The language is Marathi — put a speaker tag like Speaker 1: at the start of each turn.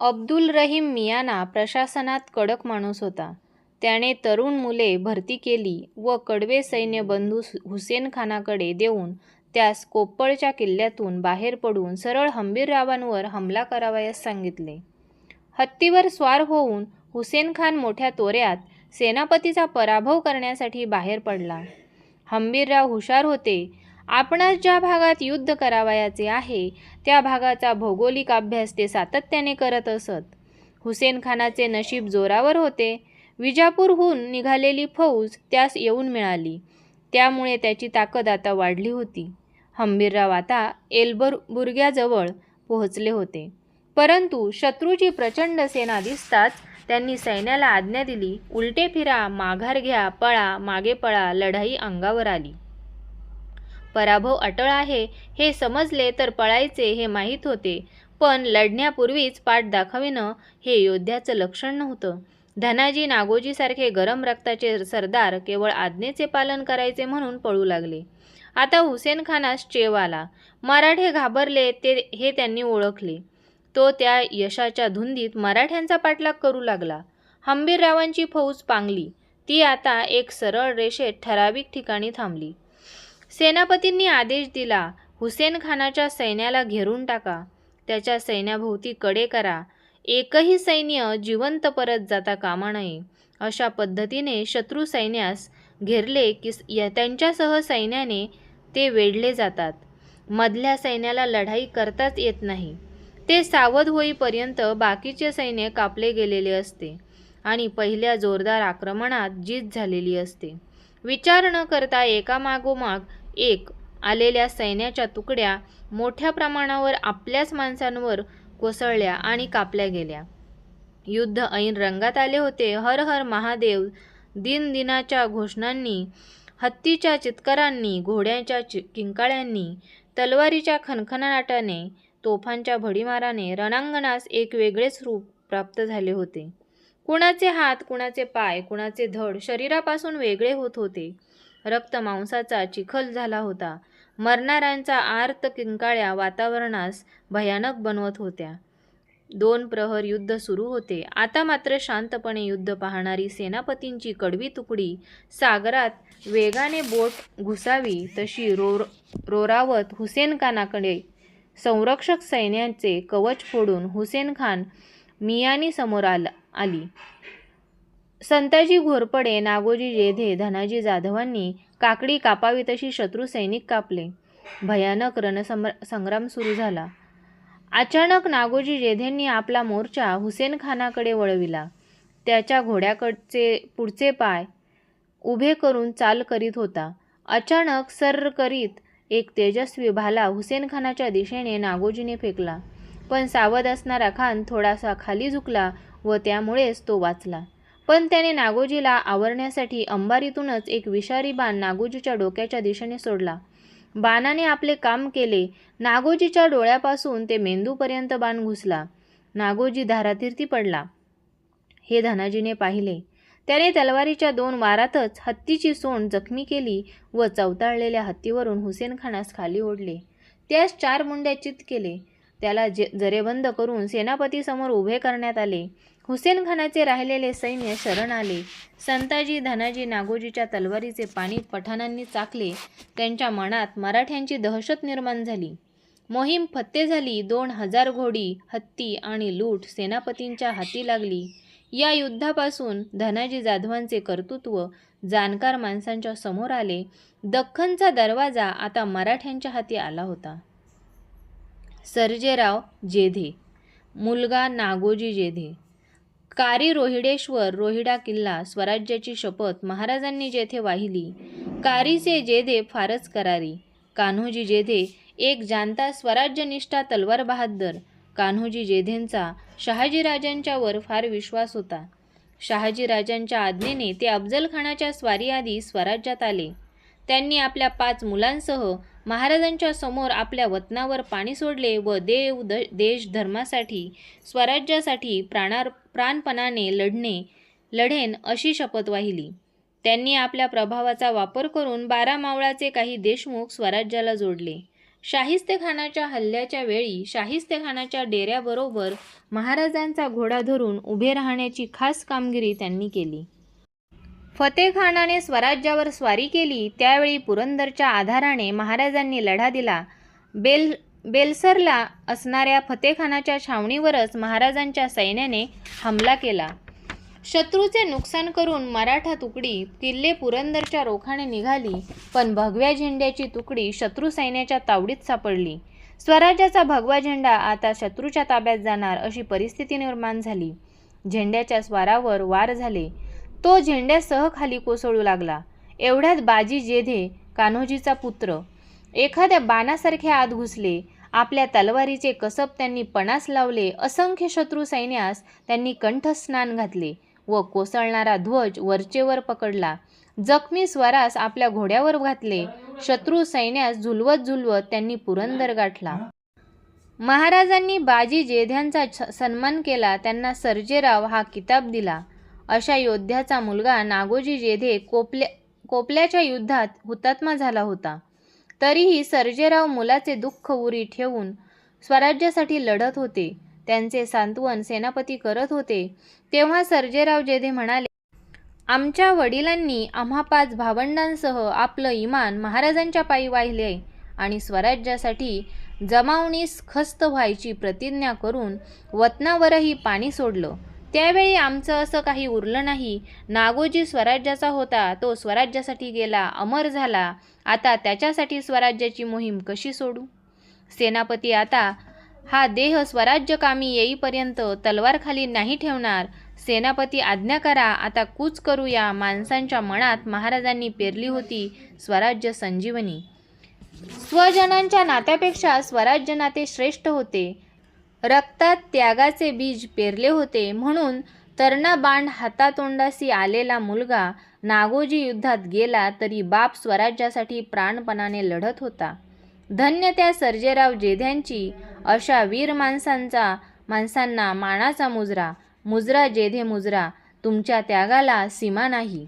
Speaker 1: अब्दुल रहीम मियाना प्रशासनात कडक माणूस होता. त्याने तरुण मुले भरती केली व कडवे सैन्य बंधू हुसेन खानाकडे देऊन त्यास कोप्पळच्या किल्ल्यातून बाहेर पडून सरळ हंबीररावांवर हमला करावयास सांगितले. हत्तीवर स्वार होऊन हुसेन खान मोठ्या तोऱ्यात सेनापतीचा पराभव करण्यासाठी बाहेर पडला. हंबीरराव हुशार होते. आपणास ज्या भागात युद्ध करावयाचे आहे त्या भागाचा भौगोलिक अभ्यास ते सातत्याने करत असत. हुसेन खानाचे नशीब जोरावर होते. विजापूरहून निघालेली फौज त्यास येऊन मिळाली. त्यामुळे त्याची ताकद आता वाढली होती. हंबीरराव आता एल्बर बुरग्याजवळ पोहोचले होते. परंतु शत्रूची प्रचंड सेना दिसताच त्यांनी सैन्याला आज्ञा दिली उलटे फिरा, माघार घ्या, पळा, मागे पळा, लढाई अंगावर आली. पराभव अटळ आहे हे समजले तर पळायचे हे माहीत होते पण लढण्यापूर्वीच पाठ दाखविणं हे योद्ध्याचं लक्षण नव्हतं. धनाजी नागोजीसारखे गरम रक्ताचे सरदार केवळ आज्ञेचे पालन करायचे म्हणून पळू लागले. आता हुसेनखानास चेव आला. मराठे घाबरले ते हे त्यांनी ओळखले. तो त्या यशाच्या धुंदीत मराठ्यांचा पाठलाग करू लागला. हंबीररावांची फौज पांगली. ती आता एक सरळ रेषेत ठराविक ठिकाणी थांबली. सेनापतींनी आदेश दिला हुसेन खानाच्या सैन्याला घेरून टाका. त्याच्या सैन्याभोवती कडे करा. एकही सैन्य जिवंत परत जाता कामा नये. अशा पद्धतीने शत्रू सैन्यास घेरले की त्यांच्यासह सैन्याने ते वेढले जातात. मधल्या सैन्याला लढाई करताच येत नाही. ते सावध होईपर्यंत बाकीचे सैन्य कापले गेलेले असते आणि पहिल्या जोरदार आक्रमणात जीत झालेली असते. विचार न करता एकामागोमाग एक आलेल्या सैन्याच्या तुकड्या मोठ्या प्रमाणावर आपल्याच माणसांवर कोसळल्या आणि कापल्या गेल्या. युद्ध ऐन रंगात आले होते. हर हर महादेव दिनदिनाच्या घोषणांनी, हत्तीच्या चित्कारांनी, घोड्यांच्या किंकाळ्यांनी, तलवारीच्या खनखनाटाने तोफांच्या भडीमाराने रणांगणास एक वेगळेच रूप प्राप्त झाले होते. कुणाचे हात, कुणाचे पाय, कुणाचे धड शरीरापासून वेगळे होत होते. रक्त मांसाचा चिखल झाला होता. मरणाऱ्यांचा आर्त किंकाळ्या वातावरणास भयानक बनवत होत्या. दोन प्रहर युद्ध सुरू होते. आता मात्र शांतपणे युद्ध पाहणारी सेनापतींची कडवी तुकडी सागरात वेगाने बोट घुसावी तशी रोरावत हुसेन खानाकडे संरक्षक सैन्याचे कवच फोडून हुसेनखान मियानी समोर आला आली संताजी घोरपडे, नागोजी जेधे, धनाजी जाधवांनी काकडी कापावी तशी शत्रू सैनिक कापले. भयानक रणसंग्राम सुरू झाला. अचानक नागोजी जेधेंनी आपला मोर्चा हुसेनखानाकडे वळविला. त्याच्या घोड्याकडचे पुढचे पाय उभे करून चाल करीत होता. अचानक सर्र करीत एक तेजस्वी भाला हुसेनखानाच्या दिशेने नागोजीने फेकला. पण सावध असणारा खान थोडासा खाली झुकला व त्यामुळेच तो वाचला. पण त्याने नागोजीला आवरण्यासाठी अंबारीतूनच एक विषारी बाण नागोजीच्या डोक्याच्या दिशेने सोडला. बाणाने आपले काम केले. नागोजीच्या डोळ्यापासून ते मेंदूपर्यंत बाण घुसला. नागोजी धारातीर्थी पडला. हे धनाजीने पाहिले. त्याने तलवारीच्या दोन वारातच हत्तीची सोंड जखमी केली व चवताळलेल्या हत्तीवरून हुसेनखानास खाली ओढले. त्यास चार मुंड्या चित केले. त्याला जे जरेबंद करून सेनापतीसमोर उभे करण्यात आले. हुसेनखानाचे राहिलेले सैन्य शरण आले. संताजी, धनाजी, नागोजीच्या तलवारीचे पाणी पठाणांनी चाकले त्यांच्या मनात मराठ्यांची दहशत निर्माण झाली. मोहीम फत्ते झाली. दोन हजार घोडी, हत्ती आणि लूट सेनापतींच्या हाती लागली. या युद्धापासून धनाजी जाधवांचे कर्तृत्व जाणकार माणसांच्या समोर आले. दख्खनचा दरवाजा आता मराठ्यांच्या हाती आला होता. सर्जेराव जेधे, मुलगा नागोजी जेधे, कारी रोहिडेश्वर रोहिडा किल्ला स्वराज्याची शपथ महाराजांनी जेथे वाहिली. कारीचे जेधे फारच करारी. कान्होजी जेधे एक जाणता तलवार बहादर कान्होजी जेधेंचा शहाजीराजांच्यावर फार विश्वास होता. शहाजीराजांच्या आज्ञेने ते अफजलखानाच्या स्वारीआधी स्वराज्यात आले. त्यांनी आपल्या पाच मुलांसह महाराजांच्या समोर आपल्या वतनावर पाणी सोडले व देव, देश, धर्मासाठी, स्वराज्यासाठी प्राणार प्राणपणाने लढणे लढेन अशी शपथ वाहिली. त्यांनी आपल्या प्रभावाचा वापर करून बारा मावळाचे काही देशमुख स्वराज्याला जोडले. शाहिस्तेखानाच्या हल्ल्याच्या वेळी शाहिस्तेखानाच्या डेऱ्याबरोबर महाराजांचा घोडा धरून उभे राहण्याची खास कामगिरी त्यांनी केली फतेखानाने स्वराज्यावर स्वारी केली त्यावेळी पुरंदरच्या आधाराने महाराजांनी लढा दिला. बेल बेलसरला असणाऱ्या फतेखानाच्या छावणीवरच महाराजांच्या सैन्याने हमला केला. शत्रूचे नुकसान करून मराठा तुकडी किल्ले पुरंदरच्या रोखाने निघाली पण भगव्या झेंड्याची तुकडी शत्रू सैन्याच्या तावडीत सापडली. स्वराज्याचा भगवा झेंडा आता शत्रूच्या ताब्यात जाणार अशी परिस्थिती निर्माण झाली. झेंड्याच्या स्वारावर वार झाले. तो झेंड्यासह खाली कोसळू लागला. एवढ्यात बाजी जेधे कान्होजीचा पुत्र एखाद्या बाणासारखे आत घुसले. आपल्या तलवारीचे कसब त्यांनी पणास लावले. असंख्य शत्रू सैन्यास त्यांनी कंठस्नान घातले व कोसळणारा ध्वज वरचेवर पकडला. जखमी स्वरास आपल्या घोड्यावर घातले. शत्रू सैन्यास झुलवत झुलवत त्यांनी पुरंदर गाठला. महाराजांनी बाजी जेध्यांचा सन्मान केला. त्यांना सर्जेराव हा किताब दिला. अशा योद्ध्याचा मुलगा नागोजी जेधे कोपल्या कोपल्याच्या युद्धात हुतात्मा झाला होता. तरीही सर्जेराव मुलाचे दुःख उरी ठेवून स्वराज्यासाठी लढत होते. त्यांचे सांत्वन सेनापती करत होते. तेव्हा सर्जेराव जेधे म्हणाले आमच्या वडिलांनी आम्हा पाच भावंडांसह आपलं इमान महाराजांच्या पायी वाहिले आणि स्वराज्यासाठी जमावणीस खस्त व्हायची प्रतिज्ञा करून वतनावरही पाणी सोडलं. त्यावेळी आमचं असं काही उरलं नाही. नागोजी स्वराज्याचा होता तो स्वराज्यासाठी गेला अमर झाला. आता त्याच्यासाठी स्वराज्याची मोहीम कशी सोडू? सेनापती आता हा देह स्वराज्यकामी येईपर्यंत तलवारखाली नाही ठेवणार. सेनापती आज्ञा करा आता कूच करूया. माणसांच्या मनात महाराजांनी पेरली होती स्वराज्य संजीवनी. स्वजनांच्या नात्यापेक्षा स्वराज्य नाते श्रेष्ठ होते. रक्तात त्यागाचे बीज पेरले होते म्हणून तरणाबाण हातातोंडाशी हातातोंडासी आलेला मुलगा नागोजी युद्धात गेला तरी बाप स्वराज्यासाठी प्राणपणाने लढत होता. धन्य त्या सर्जेराव जेध्यांची अशा वीर माणसांचा माणसांना मानाचा मुजरा. मुजरा जेधे मुजरा तुमच्या त्यागाला सीमा नाही.